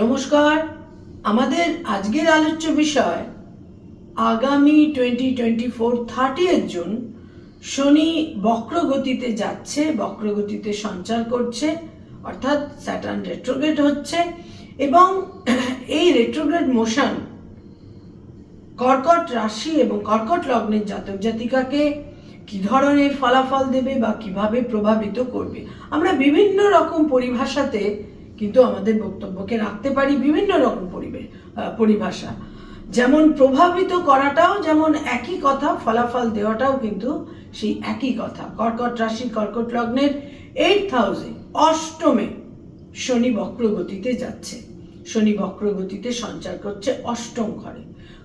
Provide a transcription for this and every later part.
নমস্কার। আমাদের আজকের আলোচ্য বিষয়, আগামী twenty twenty four thirtieth June, শনি বক্রগতিতে যাচ্ছে, বক্রগতিতে সঞ্চার করছে, অর্থাৎ স্যাটার্ন রেট্রোগ্রেড হচ্ছে, এবং এই রেট্রোগ্রেড মোশন কর্কট রাশি এবং কর্কট লগ্নের জাতক জাতিকাকে কি ধরনের ফলাফল দেবে বা কীভাবে প্রভাবিত করবে? আমরা বিভিন্ন রকম পরিভাষাতে কিন্তু আমাদের বক্তব্যকে রাখতে পারি বিভিন্ন রকম পরিবেশ পরিভাষা। যেমন প্রভাবিত করাটাও যেমন একই কথা, ফলাফল দেওয়াটাও কিন্তু সেই একই কথা। কর্কট রাশি, কর্কট লগ্নের এইট হাউসে অষ্টমে শনি বক্রগতিতে যাচ্ছে। শনি বক্রগতিতে সঞ্চার করছে অষ্টম ঘরে।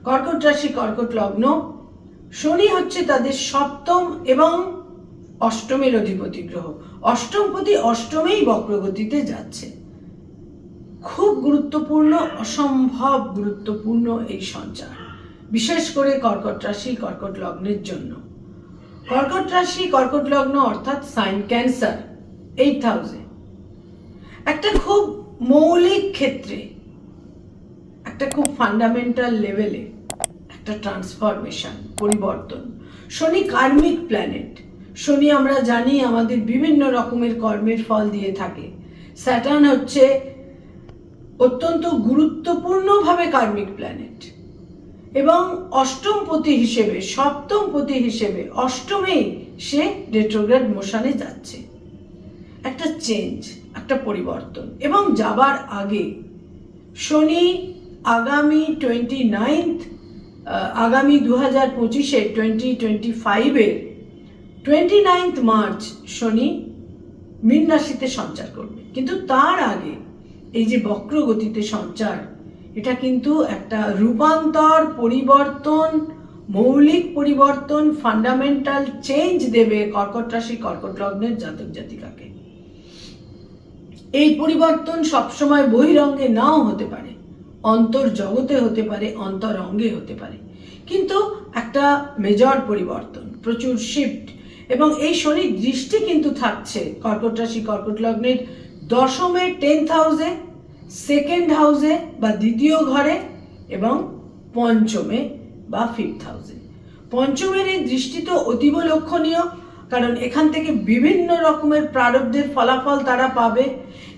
কর্কট রাশি, কর্কট লগ্ন, শনি হচ্ছে তাদের সপ্তম এবং অষ্টমের অধিপতি গ্রহ। অষ্টমপতি অষ্টমেই বক্রগতিতে যাচ্ছে। খুব গুরুত্বপূর্ণ, অসম্ভব গুরুত্বপূর্ণ এই সঞ্চার। বিশেষ করে কর্কট রাশি, কর্কট লগ্নের জন্য। কর্কট রাশি, কর্কট লগ্ন অর্থাৎ সাইন ক্যান্সার এইট হাউসে একটা খুব মৌলিক ক্ষেত্রে, একটা খুব ফান্ডামেন্টাল লেভেলে একটা ট্রান্সফরমেশন পরিবর্তন। শনি কার্মিক প্ল্যানেট শনি আমরা জানি আমাদের বিভিন্ন রকমের কর্মের ফল দিয়ে থাকে। স্যাটার্ন হচ্ছে অত্যন্ত গুরুত্বপূর্ণভাবে কার্মিক প্ল্যানেট এবং অষ্টম পতি হিসেবে, সপ্তম পতি হিসেবে অষ্টমেই সে রেট্রোগ্রেড মোশানে যাচ্ছে। একটা চেঞ্জ একটা পরিবর্তন। এবং যাবার আগে শনি আগামী টোয়েন্টি নাইনথ আগামী দু হাজার পঁচিশে টোয়েন্টি টোয়েন্টি ফাইভের টোয়েন্টি নাইনথ মার্চ শনি মীন রাশিতে সঞ্চার করবে। কিন্তু তার আগে এই যে বক্রগতিতে সঞ্চার, এটা কিন্তু একটা রূপান্তর, পরিবর্তন, মৌলিক পরিবর্তন ফান্ডামেন্টাল চেঞ্জ দেবে কর্কট রাশি, কর্কট লগ্নের জাতক জাতিকাকে। এই পরিবর্তন সবসময় বহিরঙ্গে নাও হতে পারে, অন্তর জগতে হতে পারে অন্তর অঙ্গে হতে পারে। কিন্তু একটা মেজর পরিবর্তন, প্রচুর শিফট এবং এই শনির দৃষ্টি কিন্তু থাকছে কর্কট রাশি, কর্কট লগ্নের দশমে টেন্থ হাউসে সেকেন্ড হাউসে বা দ্বিতীয় ঘরে এবং পঞ্চমে বা ফিফথ হাউসে পঞ্চমের এই দৃষ্টি তো অতীব লক্ষণীয়, কারণ এখান থেকে বিভিন্ন রকমের প্রারব্ধের ফলাফল তারা পাবে।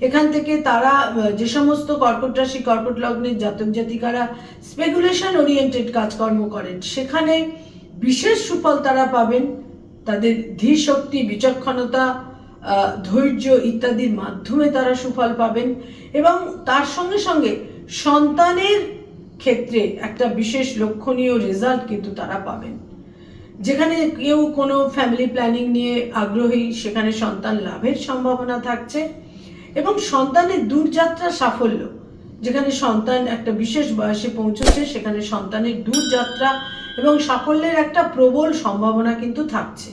এখান থেকে তারা যে সমস্ত কর্কট রাশি, কর্কট লগ্নের জাতক জাতিকারা স্পেকুলেশন ওরিয়েন্টেড কাজকর্ম করেন, সেখানে বিশেষ সুফল তারা পাবেন। তাদের ধীর শক্তি বিচক্ষণতা ধৈর্য ইত্যাদির মাধ্যমে তারা সুফল পাবেন এবং তার সঙ্গে সঙ্গে সন্তানের ক্ষেত্রে একটা বিশেষ লক্ষণীয় রেজাল্ট কিন্তু তারা পাবেন। যেখানে কেউ কোনো ফ্যামিলি প্ল্যানিং নিয়ে আগ্রহী, সেখানে সন্তান লাভের সম্ভাবনা থাকছে এবং সন্তানের দূরযাত্রা সাফল্য, যেখানে সন্তান একটা বিশেষ বয়সে পৌঁছেছে, সেখানে সন্তানের দূরযাত্রা এবং সাফল্যের একটা প্রবল সম্ভাবনা কিন্তু থাকছে।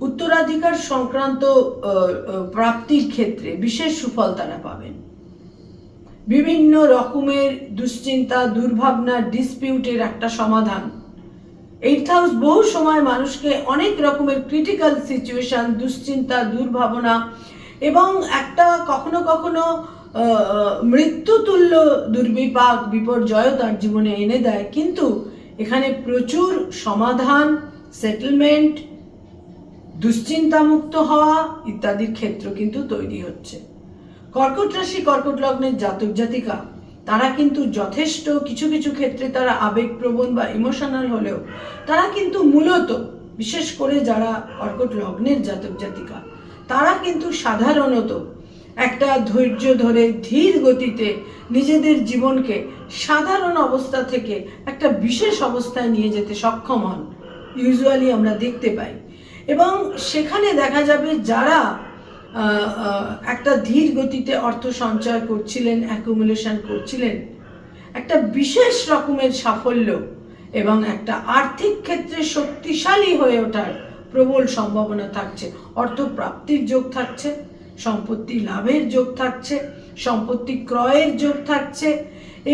উত্তরাধিকার সংক্রান্ত প্রাপ্তির ক্ষেত্রে বিশেষ সুফল তারা পাবেন। বিভিন্ন রকমের দুশ্চিন্তা, দুর্ভাবনা, ডিসপিউটের একটা সমাধান। এইট হাউস বহু সময় মানুষকে অনেক রকমের ক্রিটিক্যাল সিচুয়েশন দুশ্চিন্তা, দুর্ভাবনা এবং একটা কখনো কখনো মৃত্যুতুল্য দুর্বিপাক বিপর্যয় তার জীবনে এনে দেয়। কিন্তু এখানে প্রচুর সমাধান সেটেলমেন্ট দুশ্চিন্তামুক্ত হওয়া ইত্যাদির ক্ষেত্র কিন্তু তৈরি হচ্ছে। কর্কট রাশি, কর্কট লগ্নের জাতক জাতিকা, তারা কিন্তু যথেষ্ট কিছু কিছু ক্ষেত্রে তারা আবেগপ্রবণ বা ইমোশনাল হলেও তারা কিন্তু মূলত, বিশেষ করে যারা কর্কট লগ্নের জাতক জাতিকা, তারা কিন্তু সাধারণত একটা ধৈর্য ধরে ধীর গতিতে নিজেদের জীবনকে সাধারণ অবস্থা থেকে একটা বিশেষ অবস্থায় নিয়ে যেতে সক্ষম হন। ইউজুয়ালি আমরা দেখতে পাই এবং সেখানে দেখা যাবে যারা একটা ধীর গতিতে অর্থ সঞ্চয় করছিলেন অ্যাকুমুলেশন করছিলেন, একটা বিশেষ রকমের সাফল্য এবং একটা আর্থিক ক্ষেত্রে শক্তিশালী হয়ে ওঠার প্রবল সম্ভাবনা থাকছে। অর্থ প্রাপ্তির যোগ থাকছে, সম্পত্তি লাভের যোগ থাকছে, সম্পত্তি ক্রয়ের যোগ থাকছে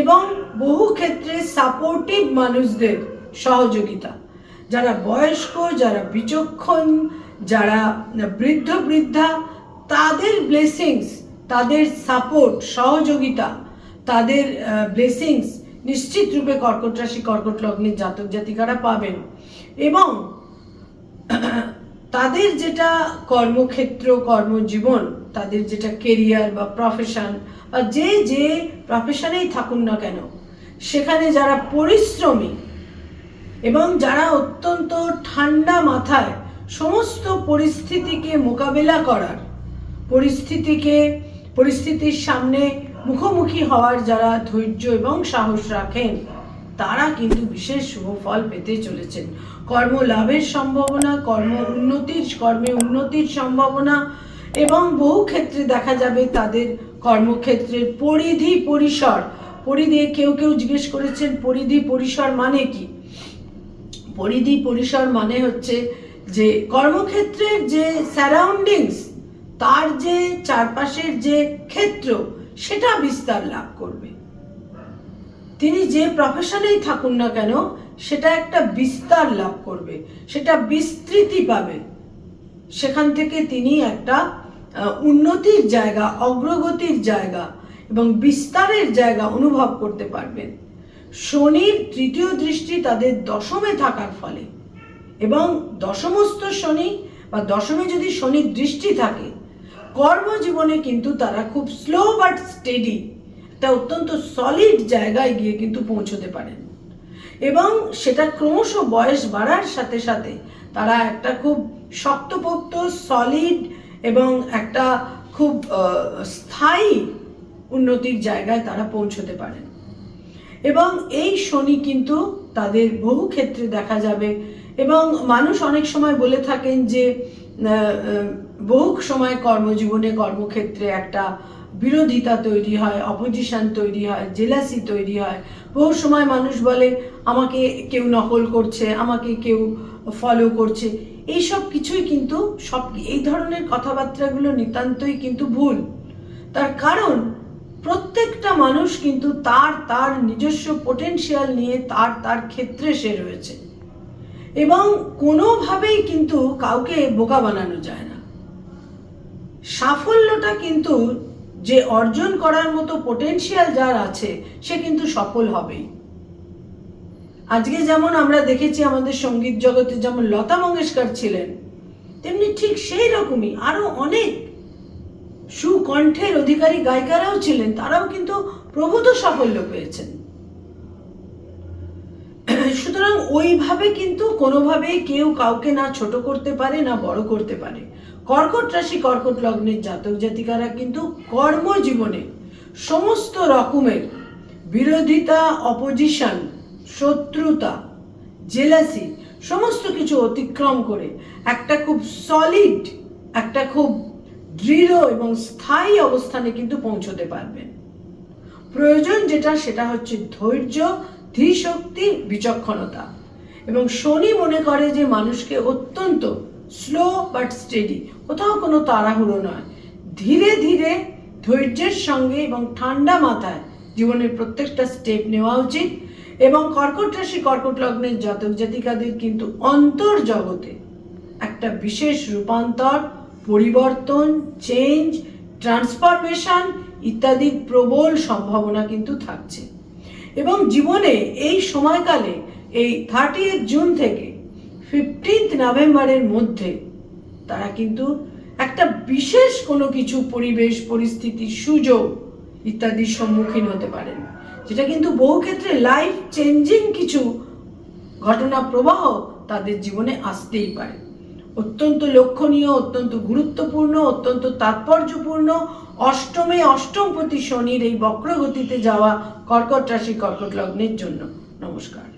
এবং বহু ক্ষেত্রে সাপোর্টিভ মানুষদের সহযোগিতা। যারা বয়স্ক, যারা বিচক্ষণ, যারা বৃদ্ধ, বৃদ্ধা, তাদের ব্লেসিংস তাদের সাপোর্ট সহযোগিতা, তাদের ব্লেসিংস নিশ্চিত রূপে কর্কট রাশি, কর্কট লগ্নের জাতক জাতিকারা পাবেন। এবং তাদের যেটা কর্মক্ষেত্র, কর্মজীবন, তাদের যেটা কেরিয়ার বা প্রফেশন বা যে যে প্রফেশনেই থাকুন না কেন, সেখানে যারা পরিশ্রমী এবং যারা অত্যন্ত ঠান্ডা মাথায় সমস্ত পরিস্থিতিকে মোকাবেলা করার, পরিস্থিতিকে, পরিস্থিতির সামনে মুখোমুখি হওয়ার যারা ধৈর্য এবং সাহস রাখেন, তারা কিন্তু বিশেষ শুভ ফল পেতে চলেছেন। কর্ম লাভের সম্ভাবনা, কর্ম উন্নতির, কর্মে উন্নতির সম্ভাবনা এবং বহু ক্ষেত্রে দেখা যাবে তাদের কর্মক্ষেত্রের পরিধি পরিসর। পরিধি কেউ কেউ জিজ্ঞেস করেছেন, পরিধি পরিসর মানে কি? পরিধি পরিসর মানে হচ্ছে যে কর্মক্ষেত্রের যে সারাউন্ডিংস তার যে চারপাশের যে ক্ষেত্র, সেটা বিস্তার লাভ করবে। তিনি যে প্রফেশনেই থাকুন না কেন, সেটা একটা বিস্তার লাভ করবে, সেটা বিস্তৃতি পাবে। সেখান থেকে তিনি একটা উন্নতির জায়গা, অগ্রগতির জায়গা এবং বিস্তারের জায়গা অনুভব করতে পারবেন। শনির তৃতীয় দৃষ্টি তাদের দশমে থাকার ফলে। এবং দশমস্ত শনি বা দশমে যদি শনির দৃষ্টি থাকে, কর্মজীবনে কিন্তু তারা খুব স্লো বাট স্টেডি একটা অত্যন্ত সলিড জায়গায় গিয়ে কিন্তু পৌঁছতে পারেন। এবং সেটা ক্রমশ বয়স বাড়ার সাথে সাথে তারা একটা খুব শক্তপোক্ত সলিড এবং একটা খুব স্থায়ী উন্নতির জায়গায় তারা পৌঁছতে পারেন। এবং এই শনি কিন্তু তাদের বহু ক্ষেত্রে দেখা যাবে। এবং মানুষ অনেক সময় বলে থাকেন যে বহু সময় কর্মজীবনে কর্মক্ষেত্রে একটা বিরোধিতা তৈরি হয় অপোজিশন তৈরি হয় জেলাসি তৈরি হয়। বহু সময় মানুষ বলে, আমাকে কেউ নকল করছে, আমাকে কেউ ফলো করছে। এইসব কিছুই কিন্তু সব, এই ধরনের কথাবার্তাগুলো নিতান্তই কিন্তু ভুল। তার কারণ প্রত্যেকটা মানুষ কিন্তু তার তার নিজস্ব পোটেনশিয়াল নিয়ে তার তার ক্ষেত্রে সে রয়েছে। এবং কোনোভাবেই কিন্তু কাউকে বোকা বানানো যায় না। সাফল্যটা কিন্তু যে অর্জন করার মতো পোটেনশিয়াল যার আছে, সে কিন্তু সফল হবেই। আজকে যেমন আমরা দেখেছি আমাদের সংগীত জগতে যেমন লতা মঙ্গেশকর ছিলেন, তেমনি ঠিক সেই রকমই আরও অনেক সুকণ্ঠের অধিকারী গায়িকারাও ছিলেন, তারাও কিন্তু প্রভূত সাফল্য পেয়েছেন। সুতরাং ওইভাবে কিন্তু কোনোভাবেই কেউ কাউকে না ছোট করতে পারে, না বড় করতে পারে। কর্কট রাশি, কর্কট লগ্নের জাতক জাতিকারা কিন্তু কর্মজীবনে সমস্ত রকমের বিরোধিতা অপোজিশন শত্রুতা জেলাসি সমস্ত কিছু অতিক্রম করে একটা খুব সলিড একটা খুব দৃঢ় এবং স্থায়ী অবস্থানে কিন্তু পৌঁছতে পারবেন প্রয়োজন যেটা, সেটা হচ্ছে ধৈর্য ধীশক্তি বিচক্ষণতা। এবং শনি মনে করে যে মানুষকে অত্যন্ত স্লো বাট স্টেডি কোথাও কোনো তাড়াহুড়ো নয়। ধীরে ধীরে ধৈর্যের সঙ্গে এবং ঠান্ডা মাথায় জীবনের প্রত্যেকটা স্টেপ নেওয়া উচিত। এবং কর্কট রাশি, কর্কট লগ্নের জাতক জাতিকাদের কিন্তু অন্তর জগতে একটা বিশেষ রূপান্তর পরিবর্তন চেঞ্জ ট্রান্সফরমেশন ইত্যাদির প্রবল সম্ভাবনা কিন্তু থাকছে। এবং জীবনে এই সময়কালে, এই থার্টি জুন থেকে ফিফটিন্থ নভেম্বরের মধ্যে তারা কিন্তু একটা বিশেষ কোনো কিছু পরিবেশ, পরিস্থিতি, সুযোগ ইত্যাদির সম্মুখীন হতে পারেন। যেটা কিন্তু বহু ক্ষেত্রে লাইফ চেঞ্জিং কিছু ঘটনা, প্রবাহ তাদের জীবনে আসতেই পারে। অত্যন্ত লক্ষণীয়, অত্যন্ত গুরুত্বপূর্ণ, অত্যন্ত তাৎপর্যপূর্ণ অষ্টমে অষ্টম প্রতি শনির এই বক্রগতিতে যাওয়া কর্কট রাশি, কর্কট লগ্নের জন্য। নমস্কার।